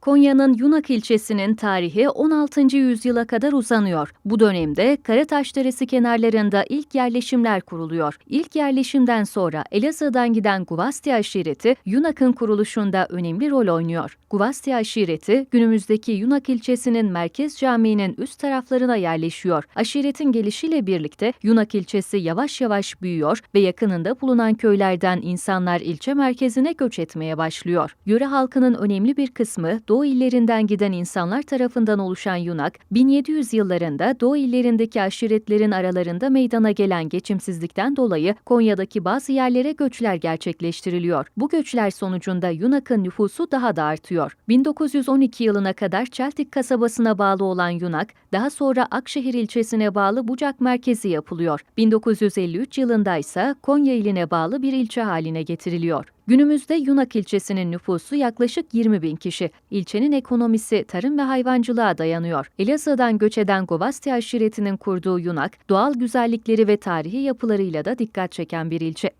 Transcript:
Konya'nın Yunak ilçesinin tarihi 16. yüzyıla kadar uzanıyor. Bu dönemde Karataş Deresi kenarlarında ilk yerleşimler kuruluyor. İlk yerleşimden sonra Elazığ'dan giden Guvasti aşireti Yunak'ın kuruluşunda önemli rol oynuyor. Guvasti aşireti günümüzdeki Yunak ilçesinin merkez camiinin üst taraflarına yerleşiyor. Aşiretin gelişiyle birlikte Yunak ilçesi yavaş yavaş büyüyor ve yakınında bulunan köylerden insanlar ilçe merkezine göç etmeye başlıyor. Yöre halkının önemli bir kısmı Doğu illerinden giden insanlar tarafından oluşan Yunak, 1700 yıllarında Doğu illerindeki aşiretlerin aralarında meydana gelen geçimsizlikten dolayı Konya'daki bazı yerlere göçler gerçekleştiriliyor. Bu göçler sonucunda Yunak'ın nüfusu daha da artıyor. 1912 yılına kadar Çeltik kasabasına bağlı olan Yunak, daha sonra Akşehir ilçesine bağlı Bucak merkezi yapılıyor. 1953 yılında ise Konya iline bağlı bir ilçe haline getiriliyor. Günümüzde Yunak ilçesinin nüfusu yaklaşık 20 bin kişi. İlçenin ekonomisi tarım ve hayvancılığa dayanıyor. Elazığ'dan göç eden Govasti aşiretinin kurduğu Yunak, doğal güzellikleri ve tarihi yapılarıyla da dikkat çeken bir ilçe.